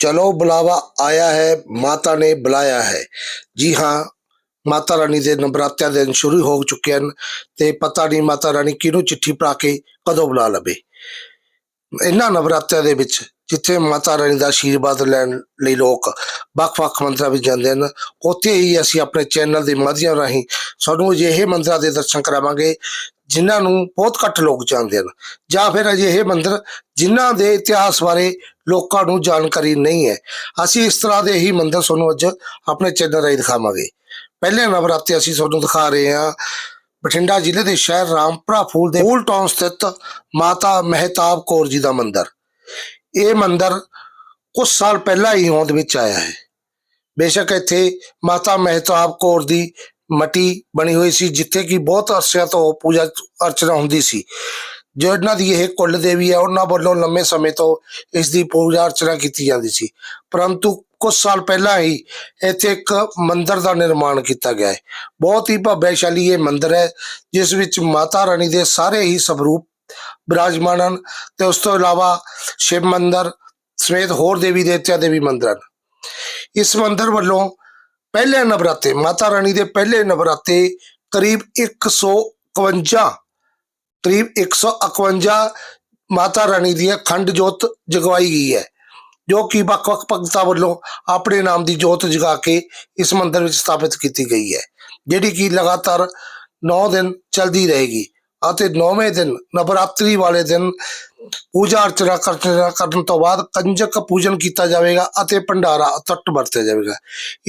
ਚਲੋ ਬੁਲਾਵਾ ਆਇਆ ਹੈ, ਮਾਤਾ ਨੇ ਬੁਲਾਇਆ ਹੈ। ਜੀ ਹਾਂ, ਮਾਤਾ ਰਾਣੀ ਦੇ ਨਵਰਾਤਿਆਂ ਦੇ ਦਿਨ ਸ਼ੁਰੂ ਹੋ ਚੁੱਕੇ ਹਨ ਤੇ ਪਤਾ ਨਹੀਂ ਮਾਤਾ ਰਾਣੀ ਕਿਹਨੂੰ ਚਿੱਠੀ ਪਾ ਕੇ ਕਦੋਂ ਬੁਲਾ ਲਵੇ। ਇਹਨਾਂ ਨਵਰਾਤਿਆਂ ਦੇ ਵਿੱਚ ਜਿੱਥੇ ਮਾਤਾ ਰਾਣੀ ਦਾ ਆਸ਼ੀਰਵਾਦ ਲੈਣ ਲਈ ਲੋਕ ਵੱਖ-ਵੱਖ ਮੰਦਰਾਂ ਵਿੱਚ ਜਾਂਦੇ ਹਨ, ਉੱਥੇ ਹੀ ਅਸੀਂ ਆਪਣੇ ਚੈਨਲ ਦੇ ਮਾਧਿਅਮ ਰਾਹੀਂ ਸਾਨੂੰ ਅਜਿਹੇ ਮੰਦਰਾਂ ਦੇ ਦਰਸ਼ਨ ਕਰਾਵਾਂਗੇ, ਜਿਨ੍ਹਾਂ ਨੂੰ ਬਹੁਤ ਘੱਟ ਲੋਕ ਜਾਣਦੇ ਹਨ, ਜਾਂ ਫਿਰ ਅਜਿਹੇ ਮੰਦਰ ਜਿਨ੍ਹਾਂ ਦੇ ਇਤਿਹਾਸ ਬਾਰੇ ਲੋਕਾਂ ਨੂੰ ਜਾਣਕਾਰੀ ਨਹੀਂ ਹੈ। ਅਸੀਂ ਇਸ ਤਰ੍ਹਾਂ ਦੇ ਹੀ ਮੰਦਰ ਤੁਹਾਨੂੰ ਅੱਜ ਆਪਣੇ ਚੈਨਲ ਰਾਹੀਂ ਦਿਖਾਵਾਂਗੇ। ਪਹਿਲੇ ਨਵਰਾਤੇ ਅਸੀਂ ਤੁਹਾਨੂੰ ਦਿਖਾ ਰਹੇ ਹਾਂ, ਬਠਿੰਡਾ ਜ਼ਿਲ੍ਹੇ ਦੇ ਸ਼ਹਿਰ ਰਾਮਪੁਰਾ ਫੂਲ ਦੇ ਫੂਲ ਟਾਊਨ ਸਥਿਤ ਮਾਤਾ ਮਹਿਤਾਬ ਕੌਰ ਜੀ ਦਾ ਮੰਦਰ। ਇਹ ਮੰਦਰ ਕੁਝ ਸਾਲ ਪਹਿਲਾਂ ਹੀ ਹੋਂਦ ਵਿੱਚ ਆਇਆ ਹੈ। ਬੇਸ਼ੱਕ ਇੱਥੇ ਮਾਤਾ ਮਹਿਤਾਬ ਕੌਰ ਦੀ ਮਟੀ ਬਣੀ ਹੋਈ ਸੀ, ਜਿੱਥੇ ਕਿ ਬਹੁਤ ਅਰਸਿਆਂ ਤੋਂ ਪੂਜਾ ਅਰਚਨਾ ਹੁੰਦੀ ਸੀ। ਜੋ ਇਹਨਾਂ ਦੀ ਇਹ ਕੁੱਲ ਦੇਵੀ ਹੈ ਉਹਨਾਂ ਵੱਲੋਂ ਲੰਮੇ ਸਮੇਂ ਤੋਂ ਇਸ ਦੀ ਪੂਜਾ ਅਰਚਨਾ ਕੀਤੀ ਜਾਂਦੀ ਸੀ। ਪਰੰਤੂ ਕੁਝ ਸਾਲ ਪਹਿਲਾਂ ਹੀ ਇੱਥੇ ਇੱਕ ਮੰਦਿਰ ਦਾ ਨਿਰਮਾਣ ਕੀਤਾ ਗਿਆ ਹੈ। ਬਹੁਤ ਹੀ ਭਵਯਸ਼ਾਲੀ ਇਹ ਮੰਦਿਰ ਹੈ, ਜਿਸ ਵਿੱਚ ਮਾਤਾ ਰਾਣੀ ਦੇ ਸਾਰੇ ਹੀ ਸਵਰੂਪ ਬਿਰਾਜਮਾਨ ਹਨ ਤੇ ਉਸ ਤੋਂ ਇਲਾਵਾ ਸ਼ਿਵ ਮੰਦਰ ਸਮੇਤ ਹੋਰ ਦੇਵੀ ਦੇਵਤਿਆਂ ਦੇ ਵੀ ਮੰਦਰ ਹਨ। ਇਸ ਮੰਦਰ ਵੱਲੋਂ ਪਹਿਲੇ ਨਵਰਾਤੇ, ਮਾਤਾ ਰਾਣੀ ਦੇ ਪਹਿਲੇ ਨਵਰਾਤੇ ਕਰੀਬ 151 ਕਰੀਬ 151 ਮਾਤਾ ਰਾਣੀ ਦੀ ਅਖੰਡ ਜੋਤ ਜਗਵਾਈ ਗਈ ਹੈ, ਜੋ ਕਿ ਵੱਖ-ਵੱਖ ਭਗਤਾਂ ਵੱਲੋਂ ਆਪਣੇ ਨਾਮ ਦੀ ਜੋਤ ਜਗਾ ਕੇ ਇਸ ਮੰਦਰ ਵਿੱਚ ਸਥਾਪਿਤ ਕੀਤੀ ਗਈ ਹੈ, ਜਿਹੜੀ ਕਿ ਲਗਾਤਾਰ 9 ਦਿਨ ਚੱਲਦੀ ਰਹੇਗੀ। ਅਤੇ 9ਵੇਂ ਦਿਨ, ਨਵਰਾਤਰੀ ਵਾਲੇ ਦਿਨ ਪੂਜਾ ਅਰਚਨਾ ਕਰਨ ਤੋਂ ਬਾਅਦ ਕੰਜਕ ਪੂਜਨ ਕੀਤਾ ਜਾਵੇਗਾ ਅਤੇ ਭੰਡਾਰਾ ਅਤੁੱਟ ਵਰਤਿਆ ਜਾਵੇਗਾ।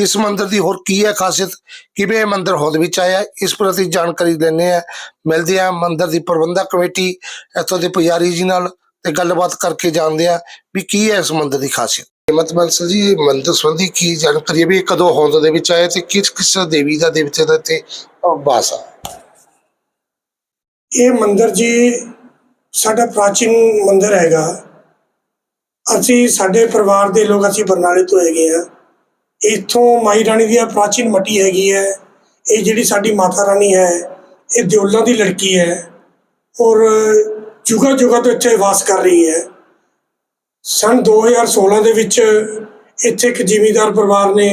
ਇਸ ਮੰਦਿਰ ਦੀ ਹੋਰ ਕੀ ਹੈ ਖਾਸੀਅਤ? ਕਿਵੇਂ ਇਹ ਮੰਦਿਰ ਹੋਂਦ ਵਿੱਚ ਆਇਆ ਇਸ ਪ੍ਰਤੀ ਜਾਣਕਾਰੀ ਲੈਣੇ ਆ ਮਿਲਦੇ ਆ ਮੰਦਿਰ ਦੀ ਪ੍ਰਬੰਧਕ ਕਮੇਟੀ, ਇੱਥੋਂ ਦੇ ਪੁਜਾਰੀ ਜੀ ਨਾਲ ਤੇ ਗੱਲਬਾਤ ਕਰਕੇ ਜਾਣਦੇ ਆ ਵੀ ਕੀ ਹੈ ਇਸ ਮੰਦਿਰ ਦੀ ਖਾਸੀਅਤ। ਹਿੰਮਤ ਮਨਸਲ ਜੀ, ਇਹ ਮੰਦਿਰ ਸੰਬੰਧੀ ਕੀ ਜਾਣਕਾਰੀ ਹੈ ਵੀ ਇਹ ਕਦੋਂ ਹੋਂਦ ਦੇ ਵਿੱਚ ਆਇਆ ਤੇ ਕਿਸ ਕਿਸ ਦੇਵੀ ਦਾ, ਦੇਵਤੇ ਦਾ ਤੇ ਵਾਸ ਆ? ਇਹ ਮੰਦਿਰ ਜੀ ਸਾਡਾ ਪ੍ਰਾਚੀਨ ਮੰਦਿਰ ਹੈਗਾ। ਅਸੀਂ ਸਾਡੇ ਪਰਿਵਾਰ ਦੇ ਲੋਕ ਅਸੀਂ ਬਰਨਾਲੇ ਤੋਂ ਹੈਗੇ ਆ ਇੱਥੋਂ ਮਾਈ ਰਾਣੀ ਦੀ ਪ੍ਰਾਚੀਨ ਮੱਟੀ ਹੈਗੀ ਹੈ। ਇਹ ਜਿਹੜੀ ਸਾਡੀ ਮਾਤਾ ਰਾਣੀ ਹੈ, ਇਹ ਦਿਓਲਾਂ ਦੀ ਲੜਕੀ ਹੈ। ਔਰ ਜੁਗਾ ਜੁਗਾ ਤੋਂ ਇੱਥੇ ਵਾਸ ਕਰ ਰਹੀ ਹੈ। ਸਨ 2016 ਦੇ ਵਿੱਚ ਇੱਥੇ ਇੱਕ ਜ਼ਿਮੀਂਦਾਰ ਪਰਿਵਾਰ ਨੇ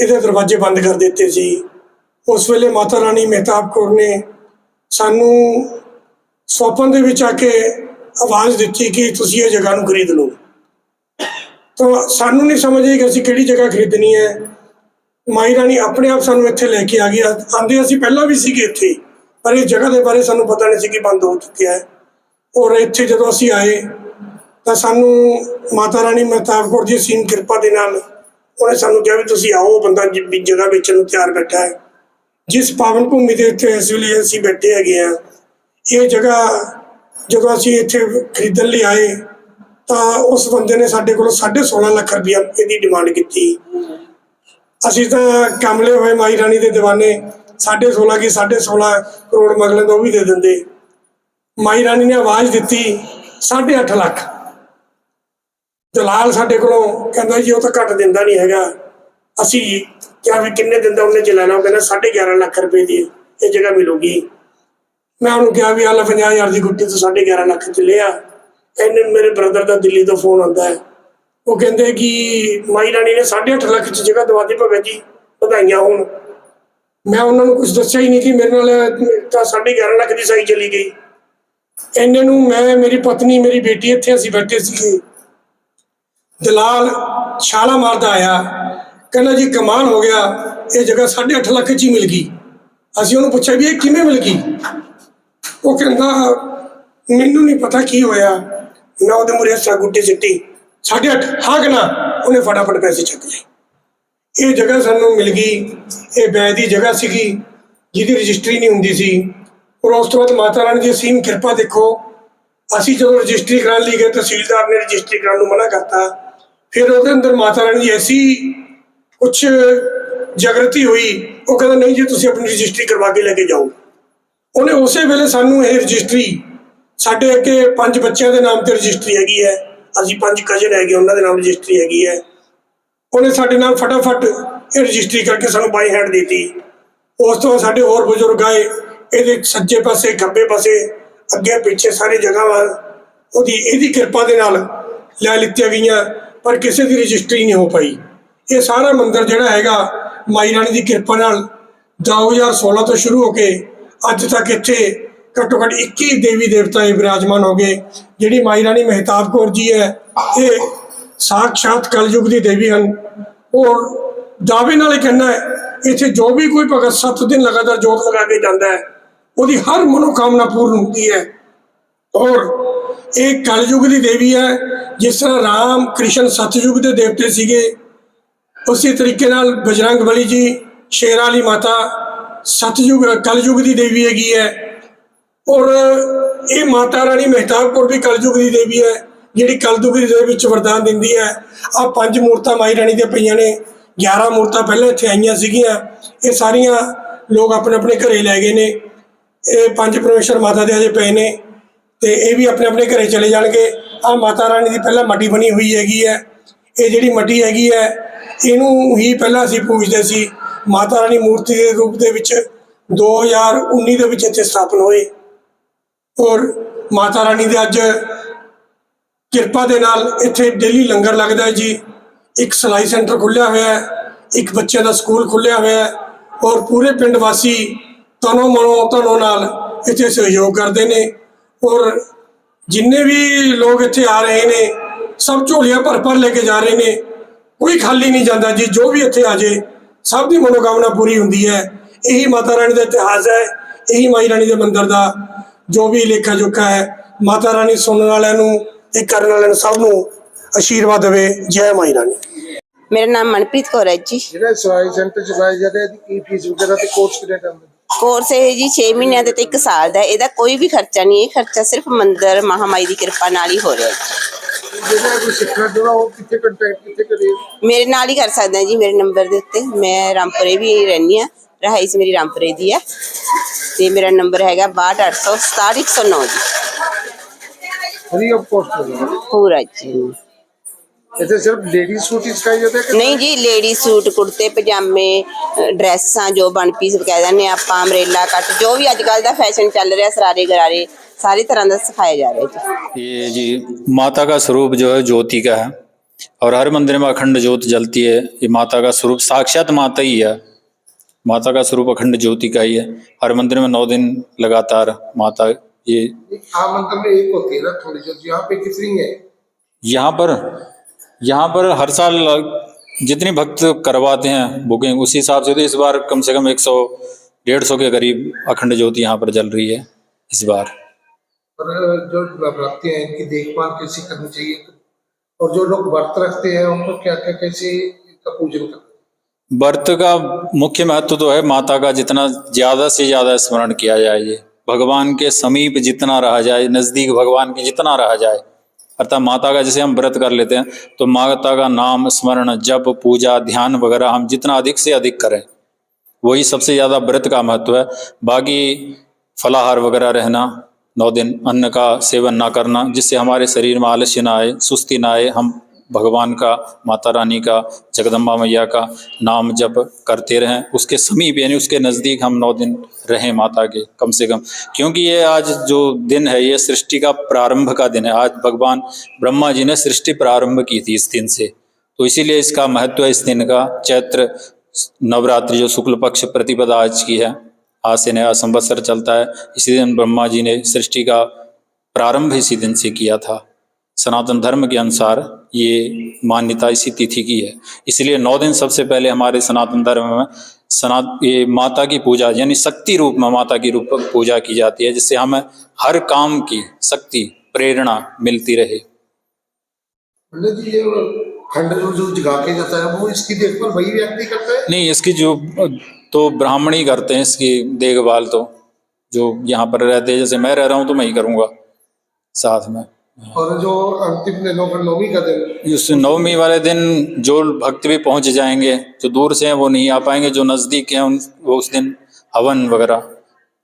ਇਹਦੇ ਦਰਵਾਜ਼ੇ ਬੰਦ ਕਰ ਦਿੱਤੇ ਸੀ। ਉਸ ਵੇਲੇ ਮਾਤਾ ਰਾਣੀ ਮਹਿਤਾਬ ਕੌਰ ਨੇ ਸਾਨੂੰ ਸੋਪਨ ਦੇ ਵਿੱਚ ਆ ਕੇ ਆਵਾਜ਼ ਦਿੱਤੀ ਕਿ ਤੁਸੀਂ ਇਹ ਜਗ੍ਹਾ ਨੂੰ ਖਰੀਦ ਲਓ। ਤਾਂ ਸਾਨੂੰ ਨਹੀਂ ਸਮਝ ਆਈ ਕਿ ਅਸੀਂ ਕਿਹੜੀ ਜਗ੍ਹਾ ਖਰੀਦਣੀ ਹੈ। ਮਾਈ ਰਾਣੀ ਆਪਣੇ ਆਪ ਸਾਨੂੰ ਇੱਥੇ ਲੈ ਕੇ ਆ ਗਈ। ਆਂਦੇ ਅਸੀਂ ਪਹਿਲਾਂ ਵੀ ਸੀਗੇ ਇੱਥੇ, ਪਰ ਇਹ ਜਗ੍ਹਾ ਦੇ ਬਾਰੇ ਸਾਨੂੰ ਪਤਾ ਨਹੀਂ ਸੀ ਕਿ ਬੰਦ ਹੋ ਚੁੱਕਿਆ ਹੈ। ਔਰ ਇੱਥੇ ਜਦੋਂ ਅਸੀਂ ਆਏ, ਤਾਂ ਸਾਨੂੰ ਮਾਤਾ ਰਾਣੀ ਮਹਿਤਾਬ ਕੌਰ ਦੀ ਸੀਨ ਕਿਰਪਾ ਦੇ ਨਾਲ ਉਹਨੇ ਸਾਨੂੰ ਕਿਹਾ ਵੀ ਤੁਸੀਂ ਆਓ ਬੰਦਾ ਜਗ੍ਹਾ ਵੇਚਣ ਨੂੰ ਤਿਆਰ ਬੈਠਾ ਹੈ। ਜਿਸ ਪਾਵਨ ਭੂਮੀ ਦੇ ਉੱਤੇ ਇਸ ਵੇਲੇ ਅਸੀਂ ਬੈਠੇ ਹੈਗੇ ਆ ਇਹ ਜਗ੍ਹਾ ਜਦੋਂ ਅਸੀਂ ਇੱਥੇ ਖਰੀਦਣ ਲਈ ਆਏ, ਤਾਂ ਉਸ ਬੰਦੇ ਨੇ ਸਾਡੇ ਕੋਲੋਂ 16.5 ਲੱਖ ਰੁਪਇਆ ਇਹਦੀ ਡਿਮਾਂਡ ਕੀਤੀ। ਅਸੀਂ ਤਾਂ ਕਮਲੇ ਹੋਏ ਮਾਈ ਰਾਣੀ ਦੇ دیਵਾਨੇ 16.5 ਕੀ 16.5 ਕਰੋੜ ਮਗਲਣ ਦਾ ਉਹ ਵੀ ਦੇ ਦਿੰਦੇ। ਮਾਈ ਰਾਣੀ ਨੇ ਆਵਾਜ਼ ਦਿੱਤੀ 8.5 ਲੱਖ। ਦਲਾਲ ਸਾਡੇ ਕੋਲੋਂ ਕਹਿੰਦਾ ਜੀ, ਉਹ ਤਾਂ ਘੱਟ ਦਿੰਦਾ ਨਹੀਂ ਹੈਗਾ। ਅਸੀਂ ਕਿਹਾ ਵੀ ਕਿੰਨੇ ਦਿਨ ਦਾ ਉਹਨੇ ਚ ਲੈਣਾ ਉਹ ਕਹਿੰਦਾ 11.5 ਲੱਖ ਰੁਪਏ ਦੀ ਇਹ ਜਗ੍ਹਾ ਮਿਲੂਗੀ। ਮੈਂ ਉਹਨੂੰ ਕਿਹਾ ਵੀ ਆਲਾ 50000 ਦੀ ਗੁੱਟੀ ਤੋਂ 11.5 ਲੱਖ ਚ ਲਿਆ। ਇਹਨੇ ਮੇਰੇ ਬ੍ਰਦਰ ਦਾ ਦਿੱਲੀ ਤੋਂ ਫੋਨ ਆਉਂਦਾ ਹੈ। ਉਹ ਕਹਿੰਦੇ ਕਿ ਮਾਈ ਰਾਣੀ ਨੇ 8.5 ਲੱਖ ਚ ਜਗ੍ਹਾ ਦਵਾਤੀ ਭਗਤ ਜੀ, ਵਧਾਈਆਂ ਹੋਣ। ਮੈਂ ਉਹਨਾਂ ਨੂੰ ਕੁਝ ਦੱਸਿਆ ਹੀ ਨਹੀਂ ਕਿ ਮੇਰੇ ਨਾਲ ਤਾਂ 11.5 ਲੱਖ ਦੀ ਸਾਈ ਚਲੀ ਗਈ। ਇੰਨੇ ਨੂੰ ਮੈਂ, ਮੇਰੀ ਪਤਨੀ, ਮੇਰੀ ਬੇਟੀ ਇੱਥੇ ਅਸੀਂ ਬੈਠੇ ਸੀਗੇ। ਦਲਾਲ ਛਾਲਾ ਮਾਰਦਾ ਆਇਆ। ਕਹਿੰਦਾ ਜੀ ਕਮਾਲ ਹੋ ਗਿਆ, ਇਹ ਜਗ੍ਹਾ 8.5 ਲੱਖ ਚ ਹੀ ਮਿਲ ਗਈ। ਅਸੀਂ ਉਹਨੂੰ ਪੁੱਛਿਆ ਵੀ ਇਹ ਕਿਵੇਂ ਮਿਲ ਗਈ? ਉਹ ਕਹਿੰਦਾ, ਮੈਨੂੰ ਨਹੀਂ ਪਤਾ ਕੀ ਹੋਇਆ। ਮੈਂ ਉਹਦੇ ਮੂਰੇ ਹੱਥਾਂ ਗੁੱਟੀ ਸਿੱਟੀ 8.5 ਹਾਂ ਕਿ ਨਾ, ਉਹਨੇ ਫਟਾਫਟ ਪੈਸੇ ਚੱਕ ਲਏ। ਇਹ ਜਗ੍ਹਾ ਸਾਨੂੰ ਮਿਲ ਗਈ, ਇਹ ਬੈਦ ਦੀ ਜਗ੍ਹਾ ਸੀਗੀ, ਜਿਹਦੀ ਰਜਿਸਟਰੀ ਨਹੀਂ ਹੁੰਦੀ ਸੀ। ਔਰ ਉਸ ਤੋਂ ਬਾਅਦ ਮਾਤਾ ਰਾਣੀ ਦੀ ਅਸੀਮ ਕਿਰਪਾ ਦੇਖੋ, ਅਸੀਂ ਜਦੋਂ ਰਜਿਸਟਰੀ ਕਰਾਉਣ ਲਈ ਗਏ, ਤਹਿਸੀਲਦਾਰ ਨੇ ਰਜਿਸਟਰੀ ਕਰਾਉਣ ਨੂੰ ਮਨਾ ਕਰਤਾ। ਫਿਰ ਉਹਦੇ ਅੰਦਰ ਮਾਤਾ ਰਾਣੀ ਦੀ ਐਸੀ ਕੁਛ ਜਾਗਰਤੀ ਹੋਈ, ਉਹ ਕਹਿੰਦਾ, ਨਹੀਂ ਜੀ, ਤੁਸੀਂ ਆਪਣੀ ਰਜਿਸਟਰੀ ਕਰਵਾ ਕੇ ਲੈ ਕੇ ਜਾਓ। ਉਹਨੇ ਉਸੇ ਵੇਲੇ ਸਾਨੂੰ ਇਹ ਰਜਿਸਟਰੀ, ਸਾਡੇ ਅੱਗੇ ਪੰਜ ਬੱਚਿਆਂ ਦੇ ਨਾਮ ਤੇ ਰਜਿਸਟਰੀ ਹੈਗੀ ਹੈ। ਅਸੀਂ ਪੰਜ ਕਜ਼ਨ ਹੈਗੇ, ਉਹਨਾਂ ਦੇ ਨਾਮ ਰਜਿਸਟਰੀ ਹੈਗੀ ਹੈ। ਉਹਨੇ ਸਾਡੇ ਨਾਲ ਫਟਾਫਟ ਇਹ ਰਜਿਸਟਰੀ ਕਰਕੇ ਸਾਨੂੰ ਬਾਈ ਹੈਂਡ ਦਿੱਤੀ। ਉਸ ਤੋਂ ਬਾਅਦ ਸਾਡੇ ਹੋਰ ਬਜ਼ੁਰਗ ਆਏ, ਇਹਦੇ ਸੱਜੇ ਪਾਸੇ, ਖੱਬੇ ਪਾਸੇ, ਅੱਗੇ ਪਿੱਛੇ ਸਾਰੇ ਜਗ੍ਹਾਵਾਂ, ਉਹਦੀ ਇਹਦੀ ਕਿਰਪਾ ਦੇ ਨਾਲ ਲੈ ਲਿੱਤੀਆਂ ਗਈਆਂ, ਪਰ ਕਿਸੇ ਦੀ ਰਜਿਸਟਰੀ ਨਹੀਂ ਹੋ ਪਾਈ। ਇਹ ਸਾਰਾ ਮੰਦਿਰ ਜਿਹੜਾ ਹੈਗਾ, ਮਾਈ ਰਾਣੀ ਦੀ ਕਿਰਪਾ ਨਾਲ 2016 ਤੋਂ ਸ਼ੁਰੂ ਹੋ ਕੇ ਅੱਜ ਤੱਕ ਇੱਥੇ ਘੱਟੋ ਘੱਟ 21 ਦੇਵੀ ਦੇਵਤਾ ਵਿਰਾਜਮਾਨ ਹੋ ਗਏ, ਜਿਹੜੀ ਮਾਈ ਰਾਣੀ ਮਹਿਤਾਬ ਕੌਰ ਜੀ ਹੈ, ਇਹ ਸਾਖਸ਼ਾਤ ਕਲਯੁਗ ਦੀ ਦੇਵੀ ਹਨ। ਔਰ ਦਾਅਵੇ ਨਾਲ ਇਹ ਕਹਿੰਦਾ ਹੈ, ਇੱਥੇ ਜੋ ਵੀ ਕੋਈ ਭਗਤ 7 ਦਿਨ ਲਗਾਤਾਰ ਜੋਤ ਲਗਾ ਕੇ ਜਾਂਦਾ ਹੈ, ਉਹਦੀ ਹਰ ਮਨੋਕਾਮਨਾ ਪੂਰਨ ਹੁੰਦੀ ਹੈ। ਔਰ ਇਹ ਕਲਯੁਗ ਦੀ ਦੇਵੀ ਹੈ, ਜਿਸ ਤਰ੍ਹਾਂ ਰਾਮ ਕ੍ਰਿਸ਼ਨ ਸਤਯੁਗ ਦੇ ਦੇਵਤੇ ਸੀਗੇ ਉਸੇ ਤਰੀਕੇ ਨਾਲ ਬਜਰੰਗ ਬਲੀ ਜੀ, ਸ਼ੇਰਾਂ ਵਾਲੀ ਮਾਤਾ, ਸਤਯੁਗ, ਕਲਯੁਗ ਦੀ ਦੇਵੀ ਹੈਗੀ ਹੈ। ਔਰ ਇਹ ਮਾਤਾ ਰਾਣੀ ਮਹਿਤਾਬਪੁਰ ਵੀ ਕਲਯੁਗ ਦੀ ਦੇਵੀ ਹੈ, ਜਿਹੜੀ ਕਲਯੁਗ ਦੇ ਵਿੱਚ ਵਰਦਾਨ ਦਿੰਦੀ ਹੈ। ਆ ਪੰਜ ਮੂਰਤਾਂ ਮਾਈ ਰਾਣੀ ਦੇ ਪਈਆਂ ਨੇ 11 ਮੂਰਤਾਂ ਪਹਿਲਾਂ ਇੱਥੇ ਆਈਆਂ ਸੀਗੀਆਂ। ਇਹ ਸਾਰੀਆਂ ਲੋਕ ਆਪਣੇ ਆਪਣੇ ਘਰੇ ਲੈ ਗਏ ਨੇ। ਇਹ ਪੰਜ ਪਰਮੇਸ਼ਰ ਮਾਤਾ ਦੇ ਅਜੇ ਪਏ ਨੇ ਤੇ ਇਹ ਵੀ ਆਪਣੇ ਆਪਣੇ ਘਰੇ ਚਲੇ ਜਾਣਗੇ। ਆ ਮਾਤਾ ਰਾਣੀ ਦੀ ਪਹਿਲਾਂ ਮੱਟੀ ਬਣੀ ਹੋਈ ਹੈਗੀ ਹੈ। ਇਹ ਜਿਹੜੀ ਮੱਟੀ ਹੈਗੀ ਹੈ, ਇਹਨੂੰ ਹੀ ਪਹਿਲਾਂ ਅਸੀਂ ਪੂਜਦੇ ਸੀ। ਮਾਤਾ ਰਾਣੀ ਮੂਰਤੀ ਦੇ ਰੂਪ ਦੇ ਵਿੱਚ 2019 ਦੇ ਵਿੱਚ ਇੱਥੇ ਸਥਾਪਨ ਹੋਏ। ਔਰ ਮਾਤਾ ਰਾਣੀ ਦੇ ਅੱਜ ਕਿਰਪਾ ਦੇ ਨਾਲ ਇੱਥੇ ਡੇਲੀ ਲੰਗਰ ਲੱਗਦਾ ਹੈ ਜੀ। ਇੱਕ ਸਿਲਾਈ ਸੈਂਟਰ ਖੁੱਲਿਆ ਹੋਇਆ ਹੈ, ਇੱਕ ਬੱਚਿਆਂ ਦਾ ਸਕੂਲ ਖੁੱਲਿਆ ਹੋਇਆ ਹੈ ਔਰ ਪੂਰੇ ਪਿੰਡ ਵਾਸੀ ਤਨੋ ਮਨੋ ਧਨੋ ਨਾਲ ਇੱਥੇ ਸਹਿਯੋਗ ਕਰਦੇ ਨੇ। ਔਰ ਜਿੰਨੇ ਵੀ ਲੋਕ ਇੱਥੇ ਆ ਰਹੇ ਨੇ ਸਭ ਝੋਲੀਆਂ ਭਰ ਭਰ ਲੈ ਕੇ ਜਾ ਰਹੇ ਨੇ। ਕੋਈ ਖਾਲੀ ਨਹੀਂ ਜਾਂਦਾ ਜੀ ਜੋ ਵੀ ਇੱਥੇ ਆ ਜੇ ਸਭ ਦੀ ਮਨੋਕਾਮਨਾ ਪੂਰੀ ਹੁੰਦੀ ਹੈ। ਇਹੀ ਮਾਤਾ ਰਾਣੀ ਦਾ ਇਤਿਹਾਸ ਹੈ ਇਹੀ ਮਾਈ ਰਾਣੀ ਦੇ ਮੰਦਿਰ ਦਾ ਜੋ ਵੀ ਲੇਖਾ ਜੋਖਾ ਹੈ ਮਾਤਾ ਰਾਣੀ ਸੁਣਨ ਵਾਲਿਆਂ ਨੂੰ ਤੇ ਕਰਨ ਵਾਲਿਆਂ ਨੂੰ ਸਭ ਨੂੰ ਆਸ਼ੀਰਵਾਦ ਦੇਵੇ। ਜੈ ਮਾਈ ਰਾਣੀ। ਮੇਰਾ ਨਾਮ ਮਨਪ੍ਰੀਤ ਕੌਰ ਹੈ ਜੀ। ਜਿਹੜਾ ਸਿਲਾਈ ਸੈਂਟਰ ਚਲਾਇਆ ਜਾ ਰਿਹਾ ਇਹਦੀ ਕੀ ਫੀਸ ਵਗੈਰਾ ਤੇ ਕੋਰਸ ਕਿੰਨੇ ਟਾਈਮ ਦਾ ਕੋਰਸ ਇਹ ਜੀ 6 ਮਹੀਨਿਆਂ ਦੇ ਤੇ 1 ਸਾਲ ਦਾ ਹੈ। ਇਹਦਾ ਕੋਈ ਵੀ ਖਰਚਾ ਨਹੀਂ ਹੈ ਖਰਚਾ ਸਿਰਫ ਮੰਦਰ ਮਹਾਮਾਈ ਦੀ ਕਿਰਪਾ ਨਾਲ ਹੀ ਹੋ ਰਿਹਾ ਹੈ ਜਿਹੜਾ ਕੋਈ ਸਿੱਖਣਾ ਚਾਹੁੰਦਾ ਉਹ ਕਿੱਥੇ ਕੰਟੈਕਟ ਕਿੱਥੇ ਕਰੇ? ਮੇਰੇ ਨਾਲ ਹੀ ਕਰ ਸਕਦਾ ਹੈ ਜੀ ਮੇਰੇ ਨੰਬਰ ਦੇ ਉੱਤੇ। ਮੈਂ ਰਾਮਪੁਰੇ ਵੀ ਰਹਿੰਦੀ ਆ ਰਹਾਇਸ਼ ਮੇਰੀ ਰਾਮਪੁਰੇ ਦੀ ਹੈ। ਤੇ ਮੇਰਾ ਨੰਬਰ ਹੈਗਾ 62800 67109 ਜੀ। ਫ੍ਰੀ ਆਫ ਕਾਸਟ ਹੋਗਾ ਪੂਰਾ ਜੀ। ਇੱਥੇ ਸਿਰਫ ਲੇਡੀਜ਼ ਸੂਟ ਹੀ ਸਿਖਾਈ ਜਾਂਦੇ ਕਿ ਨਹੀਂ ਜੀ ਲੇਡੀ ਸੂਟ ਕੁੜਤੇ ਪਜਾਮੇ ਅ, ਡਰੈਸਾਂ ਜੋ ਬਣ ਪੀਸ ਕਹਿ ਦਿੰਦੇ ਹਾਂ ਆਪਾਂ ਅਮਰੇਲਾ ਕੱਟ ਜੋ ਵੀ ਅੱਜ ਕੱਲ ਦਾ ਫੈਸ਼ਨ ਚੱਲ ਰਿਹਾ ਸਰਾਰੇ ਗਰਾਰੇ ਸਾਰੀ ਤਰ੍ਹਾਂ ਦਾ ਸਿਖਾਇਆ ਜਾ ਰਿਹਾ ਜੀ ये जी माता का स्वरूप जो है ज्योति का है और हर मंदिर में अखंड ज्योत जलती है ये माता का स्वरूप साक्षात माता ही है माता का स्वरूप अखंड ज्योति का ही है हर मंदिर में नौ दिन लगातार माता ये आम मंदिर में एक होती है ना थोड़ी जो यहाँ पे कितनी है यहाँ पर यहाँ पर हर साल जितनी भक्त करवाते हैं बुकिंग उसी हिसाब से तो इस बार कम से कम एक सौ डेढ़ सौ के करीब अखंड ज्योति यहाँ पर जल रही है इस बार। और जो नवरात्रि हैं इनकी देखभाल कैसी करनी चाहिए? और जो लोग व्रत रखते हैं उनको क्या क्या कैसे इनका पूजन करना? व्रत का मुख्य महत्व तो है माता का जितना ज़्यादा से ज़्यादा स्मरण किया जाए ये। भगवान के समीप जितना रहा जाए नज़दीक भगवान के जितना रहा जाए अर्थात माता का जैसे हम व्रत कर लेते हैं तो माता का नाम, स्मरण, जप, पूजा, ध्यान वगैरह हम जितना अधिक से अधिक करें। वही सबसे ज़्यादा व्रत का महत्व है। बाकी फलाहार वगैरह रहना, नौ दिन अन्न का सेवन ना करना, जिससे हमारे शरीर में आलस्य ना आए, सुस्ती ना आए, हम भगवान का, माता रानी का, जगदम्बा मैया का नाम जप करते रहें। उसके समीप, यानी उसके नज़दीक हम नौ दिन रहें माता के, कम से कम। क्योंकि ये आज जो दिन है, ये सृष्टि का प्रारंभ का दिन है। आज भगवान ब्रह्मा जी ने सृष्टि प्रारंभ की थी इस दिन से। तो इसीलिए इसका महत्व इस दिन का, चैत्र नवरात्रि जो शुक्ल पक्ष प्रतिपदा आज की है, आज से नया संवत्सर चलता है। इसी दिन ब्रह्मा जी ने सृष्टि का प्रारंभ इसी दिन से किया था। सनातन धर्म के अनुसार ये मान्यता इसी तिथि की है। इसलिए नौ दिन सबसे पहले हमारे सनातन धर्म में सनात ये माता की पूजा यानी शक्ति रूप में माता की रूप पूजा की जाती है जिससे हमें हर काम की शक्ति प्रेरणा मिलती रहे। पंडित जी ये खंड जो जो जगा के जाता है वो इसकी देखभाल वही व्यक्ति करता है? नहीं इसकी जो तो ब्राह्मण ही करते हैं इसकी देखभाल तो जो यहाँ पर रहते हैं जैसे मैं रह रहा हूँ तो मैं ही करूँगा साथ में। और जो अंतिम दिन नौमी का दिन? इस नौमी वाले दिन जो भक्त भी पहुँच जाएँगे जो दूर से हैं वो नहीं आ पाएँगे जो नज़दीक हैं उन वो उस दिन हवन वगैरह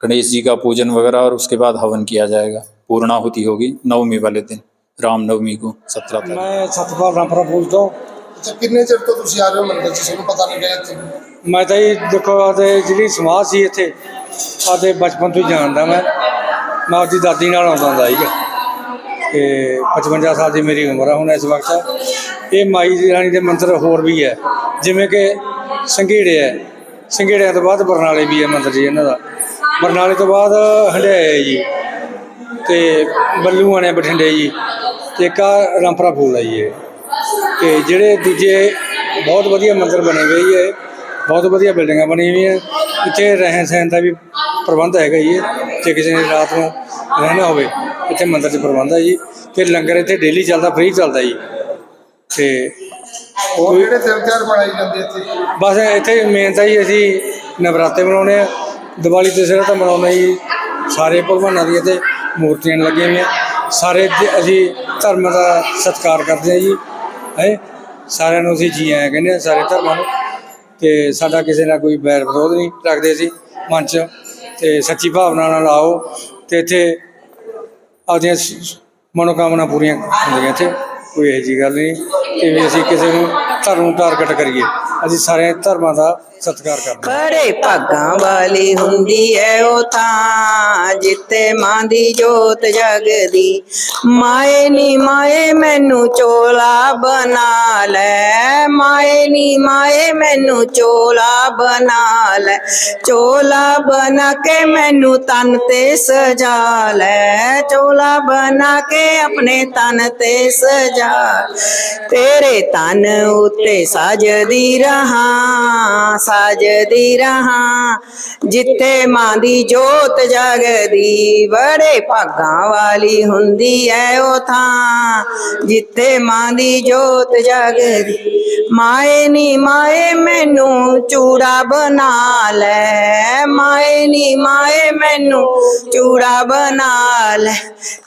गणेश जी का पूजन वगैरह और उसके बाद हवन किया जाएगा। पूर्णाहुति होगी नवमी वाले दिन रामनवमी को सत्रह मैं सतपाल रामपुरा बोलता हूँ। ਅੱਛਾ ਕਿੰਨੇ ਚਿਰ ਤੋਂ ਤੁਸੀਂ ਆ ਰਹੇ ਹੋ ਮੰਦਰ ਚ ਤੁਹਾਨੂੰ ਪਤਾ ਲੱਗਿਆ ਇੱਥੇ ਮੈਂ ਤਾਂ ਇਹ ਦੇਖੋ ਆਦੇ ਜਿਹੜੀ ਸਮਾਜ ਸੀ ਇੱਥੇ ਆਦੇ ਬਚਪਨ ਤੋਂ ਹੀ ਜਾਣਦਾ ਮੈਂ ਮੈਂ ਆਪਦੀ ਦਾਦੀ ਨਾਲ ਆਉਂਦਾ ਹੁੰਦਾ ਤੇ 55 ਸਾਲ ਦੀ ਮੇਰੀ ਉਮਰ ਆ ਹੁਣ ਇਸ ਵਕਤ। ਇਹ ਮਾਈ ਦੀ ਰਾਣੀ ਦੇ ਮੰਦਰ ਹੋਰ ਵੀ ਹੈ। ਜਿਵੇਂ ਕਿ ਸੰਘੇੜੇ ਹੈ। ਸੰਘੇੜਿਆਂ ਤੋਂ ਬਾਅਦ ਬਰਨਾਲੇ ਵੀ ਹੈ ਮੰਦਰ ਜੀ ਇਹਨਾਂ ਦਾ। ਬਰਨਾਲੇ ਤੋਂ ਬਾਅਦ ਹੰਡਿਆਇਆ ਹੈ ਜੀ। ਤੇ ਬੱਲੂਆਂ ਨੇ ਬਠਿੰਡੇ ਜੀ। ਤੇ ਇੱਕ ਰਾਮਪਰਾ ਫੂਲ ਹੈ ਜੀ ਇਹ। ਤੇ ਜਿਹੜੇ ਦੂਜੇ ਬਹੁਤ ਵਧੀਆ ਮੰਦਰ ਬਣੇ ਹੋਏ ਜੀ ਇਹ। ਬਹੁਤ ਵਧੀਆ ਬਿਲਡਿੰਗਾਂ ਬਣੀਆਂ ਹੋਈਆਂ। ਇੱਥੇ ਰਹਿਣ ਸਹਿਣ ਦਾ ਵੀ ਪ੍ਰਬੰਧ ਹੈਗਾ ਜੀ ਇਹ। ਜੇ ਕਿਸੇ ਨੇ ਰਾਤ ਨੂੰ ਰਹਿਣਾ ਹੋਵੇ। ਇੱਥੇ ਮੰਦਿਰ 'ਚ ਪ੍ਰਬੰਧ ਹੈ ਜੀ। ਤੇ ਲੰਗਰ ਇੱਥੇ ਡੇਲੀ ਚੱਲਦਾ ਫ੍ਰੀ ਚੱਲਦਾ ਜੀ। ਤੇ ਹੋਰ ਜਿਹੜੇ ਤਿਉਹਾਰ ਮਨਾਏ ਜਾਂਦੇ ਇੱਥੇ? ਬਸ ਇੱਥੇ ਮੇਨ ਤਾਂ ਜੀ ਅਸੀਂ ਨਵਰਾਤੇ ਮਨਾਉਂਦੇ ਆ। ਦੀਵਾਲੀ ਤੇ ਸਿਰ ਤਾਂ ਮਨਾਉਂਦੇ ਜੀ। ਸਾਰੇ ਭਗਵਾਨਾਂ ਦੀਆਂ ਤੇ ਮੂਰਤੀਆਂ ਲੱਗੀਆਂ ਹੋਈਆਂ। ਸਾਰੇ ਧ- ਅਸੀਂ ਧਰਮ ਦਾ ਸਤਿਕਾਰ ਕਰਦੇ ਆ ਜੀ। ਹੈ? ਸਾਰਿਆਂ ਨੂੰ ਅਸੀਂ ਜੀ ਆਇਆਂ ਕਹਿੰਦੇ ਆ ਸਾਰੇ ਧਰਮਾਂ ਨੂੰ। ਤੇ ਸਾਡਾ ਕਿਸੇ ਨਾਲ ਕੋਈ ਬੈਰ ਵਿਰੋਧ ਨਹੀਂ ਰੱਖਦੇ ਅਸੀਂ ਮਨ 'ਚ। ਤੇ ਸੱਚੀ ਭਾਵਨਾ ਨਾਲ ਆਓ। ਤੇ ਇੱਥੇ ਆਪਦੀਆਂ ਸ- ਮਨੋਕਾਮਨਾ ਪੂਰੀਆਂ ਹੁੰਦੀਆਂ ਇੱਥੇ, ਕੋਈ ਇਹੋ ਜਿਹੀ ਗੱਲ ਨਹੀਂ ਕਿ ਵੀ ਅਸੀਂ ਕਿਸੇ ਨੂੰ ਧਰਮ ਨੂੰ ਟਾਰਗੇਟ ਕਰੀਏ। ਅਸੀਂ ਸਾਰੇ ਧਰਮਾਂ ਦਾ ਸਤਿਕਾਰ ਕਰਦੇ ਹਾਂ। ਬੜੇ ਭਾਗਾਂ ਵਾਲੀ ਹੁੰਦੀ ਐ ਉਹ ਤਾਂ ਜਿੱਤੇ ਮਾਂ ਦੀ ਜੋਤ ਜਗਦੀ। ਮਾਏ ਨੀ ਮਾਏ ਮੈਨੂੰ ਚੋਲਾ ਬਣਾ ਲੈ। ਮਾਏ ਨੀ ਮਾਏ ਮੈਨੂੰ ਚੋਲਾ ਬਣਾ ਲੈ। ਚੋਲਾ ਬਣਾ ਕੇ ਮੈਨੂੰ ਤਨ ਤੇ ਸਜਾ ਲੈ। ਚੋਲਾ ਬਣਾ ਕੇ ਆਪਣੇ ਤਨ ਤੇ ਸਜਾ। ਤੇਰੇ ਤਨ ਉੱਤੇ ਸਜਦੀ ਰਹਾ, ਸਜਦੀ ਰਹਾ। ਜਿੱਥੇ ਮਾਂ ਦੀ ਜੋਤ ਜਗਦੀ ਬੜੇ ਭਾਗਾਂ ਵਾਲੀ ਹੁੰਦੀ ਐ ਉਹ ਥਾਂ। ਜਿੱਥੇ ਮਾਂ ਦੀ ਜੋਤ ਜਗਦੀ, ਮਾਏ ਨੀ ਮਾਏ ਮੈਨੂੰ ਚੂੜਾ ਬਣਾ ਲੈ। ਮਾਏ ਨੀ ਮਾਏ ਮੈਨੂੰ ਚੂੜਾ ਬਣਾ ਲੈ।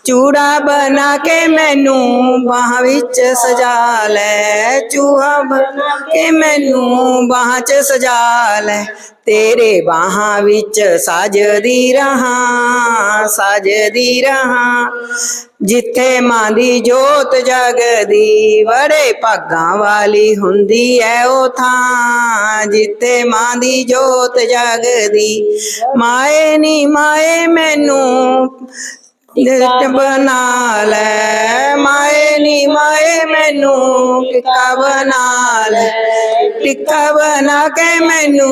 ਚੂੜਾ ਬਣਾ ਕੇ ਮੈਨੂੰ ਬਾਹਾਂ ਵਿੱਚ ਸਜਾ ਲੈ। ਚੂਹਾ ਬਣਾ ਕੇ ਮੈਨੂੰ ਬਾਹਾਂ 'ਚ ਸਜਾ ਲੈ ਤੇਰੇ ਬਾਹਾਂ ਵਿੱਚ ਸਜਦੀ ਰਹਾ ਸਜਦੀ ਰਹਾ। ਜਿੱਥੇ ਮਾਂ ਦੀ ਜੋਤ ਜਗਦੀ ਬੜੇ ਭਾਗਾਂ ਵਾਲੀ ਹੁੰਦੀ ਐ ਉਹ ਥਾਂ। ਜਿੱਥੇ ਮਾਂ ਦੀ ਜੋਤ ਜਗਦੀ ਮਾਏ ਨੀ ਮਾਏ ਮੈਨੂੰ ਦਿੱਤ ਬਣਾ ਲੈ। ਮਾਏ ਨੀ ਮਾਏ ਮੈਨੂੰ ਟਿੱਕਾ ਬਣਾ ਲੈ। ਟਿੱਕਾ ਬਣਾ ਕੇ ਮੈਨੂੰ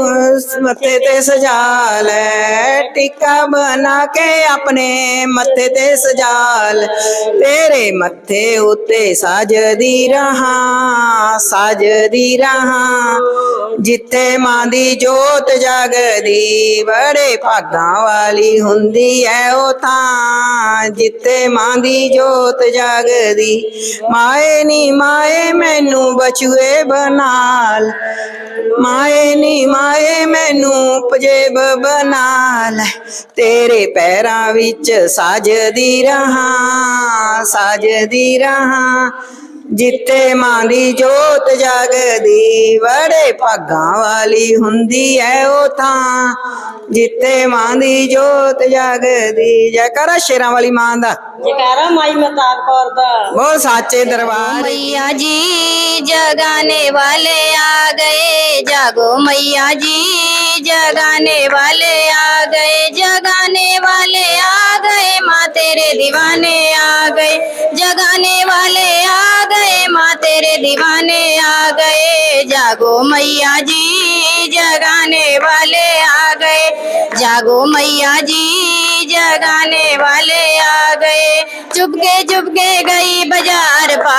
ਮੱਥੇ ਤੇ ਸਜਾ ਲੈ। ਟਿੱਕਾ ਬਣਾ ਕੇ ਆਪਣੇ ਮੱਥੇ ਤੇ ਸਜਾ ਲੈ। ਤੇਰੇ ਮੱਥੇ ਉੱਤੇ ਸਜਦੀ ਰਹਾ ਸਜਦੀ ਰਹਾ। ਜਿੱਥੇ ਮਾਂ ਦੀ ਜੋਤ ਜਗਦੀ, ਬੜੇ ਭਾਗਾਂ ਵਾਲੀ ਹੁੰਦੀ ਐ ਉਹ ਥਾਂ। ਜਿੱਥੇ ਮਾਂ ਦੀ ਜੋਤ ਜਗਦੀ, ਮਾਏ ਨੀ ਮਾਏ ਮੈਨੂੰ ਬਚੂਏ ਬਣਾ ਲੈ। ਮਾਏ ਨੀ ਮਾਏ ਮੈਨੂੰ ਪਜੇਬ ਬਣਾ ਲੈ ਤੇਰੇ ਪੈਰਾਂ ਵਿੱਚ ਸਾਜਦੀ ਰਹਾ ਸਾਜਦੀ ਰਹਾ। ਜਿੱਤੇ ਮਾਂ ਦੀ ਜੋਤ ਜਾਗਦੀ ਬੜੇ ਭਾਗਾਂ ਵਾਲੀ ਹੁੰਦੀ ਐ ਉਹ ਥਾਂ। ਜਿੱਤੇ ਮਾਂ ਦੀ ਜੋਤ ਜਗਦੀ ਜੈਕਾਰਾ ਸ਼ੇਰਾਂ ਵਾਲੀ ਮਾਂ ਦਾ। ਜੈਕਾਰਾ ਮਾਈ ਮਤਾਬ ਕੌਰ ਦਾ। ਉਹ ਸਾਚੇ ਦਰਬਾਰ ਮਈਆ ਜੀ ਜਗਾਨੇ ਵਾਲੇ ਆ ਗਏ। ਜਾਗੋ ਮਈਆ ਜੀ ਜਗਾਨੇ ਵਾਲੇ ਆ ਗਏ। ਜਗਾਨੇ ਵਾਲੇ ਆ ਗਏ ਮਾਂ ਤੇਰੇ دیਵਾਨੇ ਆ ਗਏ। ਜਗਾਨੇ ਵਾਲੇ ਆ गए, माँ तेरे दीवाने आ गए। जागो मैया जी, जगाने वाले आ गए। जागो मैया जी, जगाने वाले आ गए। चुपके चुपके गई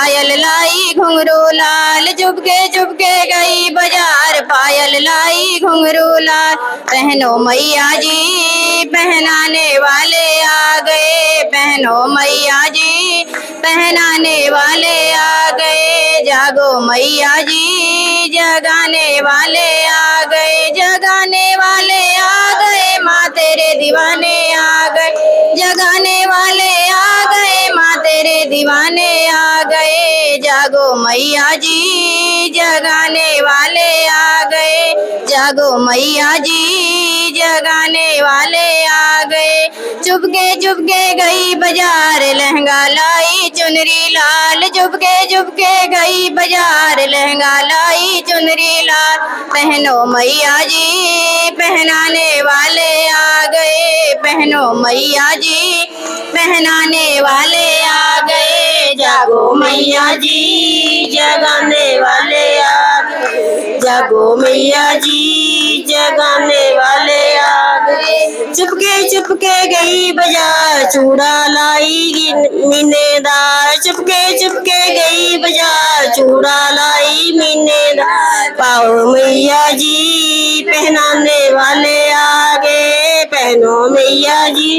पायल लाई घुंघरू लाल, चुपके चुपके गई बाज़ार। पायल लाई घुंघरू लाल, पहनो मैया जी, पहनाने वाले आ गए। पहनो मैया जी, पहनाने वाले आ गए। जागो मैया जी, जगाने वाले आ गए। जगाने वाले आ गए, माँ तेरे दीवाने आ गए। जगाने वाले आ गए, माँ तेरे दीवाने आ गए। जागो मैया जी, जगाने वाले आ गए। जागो मैया जी, जगाने वाले आ गए। चुपके चुपके गई बाज़ार, लहंगा लाई चुनरी लाल। चुपके चुपके गई बाज़ार, लहंगा लाई चुनरी लाल। पहनो मैया जी, पहनाने वाले आ गए। पहनो मैया जी, पहनाने वाले आ गए। जागो मैया जी जगाने वाले आ गए जागो मैया जी जगाने वाले आ गए चुपके चुपके गई बाजार चूड़ा लाई मीनेदार चुपके चुपके गई बाजार चूड़ा लाई मीनेदार पाओ मैया जी पहनाने वाले आगे पहनो मैया जी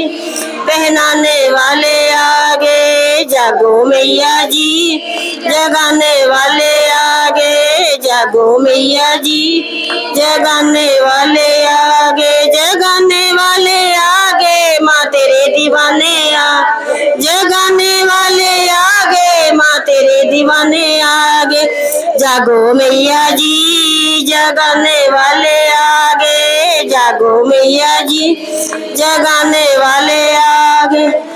पहनाने वाले आगे जागो मैया जी, जगाने वाले आगे। जागो मैया जी, जगाने वाले आगे। जगाने वाले आगे, माँ तेरे दीवाने आ। जगाने वाले आगे, माँ तेरे दीवाने आगे। जागो मैया जी, जगाने वाले आगे। जागो मैया जी, जगाने वाले आगे।